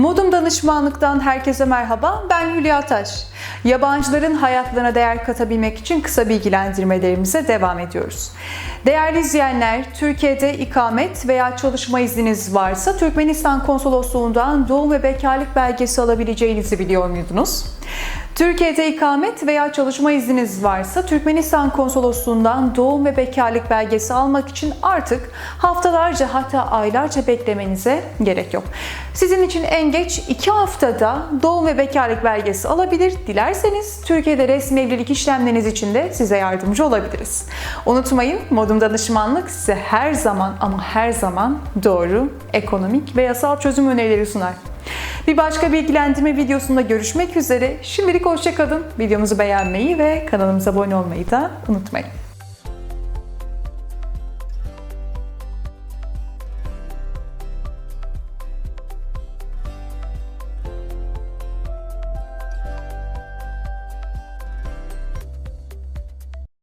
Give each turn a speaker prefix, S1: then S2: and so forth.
S1: Modum Danışmanlık'tan herkese merhaba. Ben Hülya Taş. Yabancıların hayatlarına değer katabilmek için kısa bilgilendirmelerimize devam ediyoruz. Değerli izleyenler, Türkiye'de ikamet veya çalışma izniniz varsa Türkmenistan Konsolosluğundan doğum ve bekarlık belgesi alabileceğinizi biliyor muydunuz? Türkiye'de ikamet veya çalışma izniniz varsa Türkmenistan Konsolosluğundan doğum ve bekarlık belgesi almak için artık haftalarca hatta aylarca beklemenize gerek yok. Sizin için en geç 2 haftada doğum ve bekarlık belgesi alabilir. Dilerseniz Türkiye'de resmi evlilik işlemleriniz için de size yardımcı olabiliriz. Unutmayın Modum Danışmanlık size her zaman ama her zaman doğru, ekonomik ve yasal çözüm önerileri sunar. Bir başka bilgilendirme videosunda görüşmek üzere. Şimdilik hoşçakalın. Videomuzu beğenmeyi ve kanalımıza abone olmayı da unutmayın.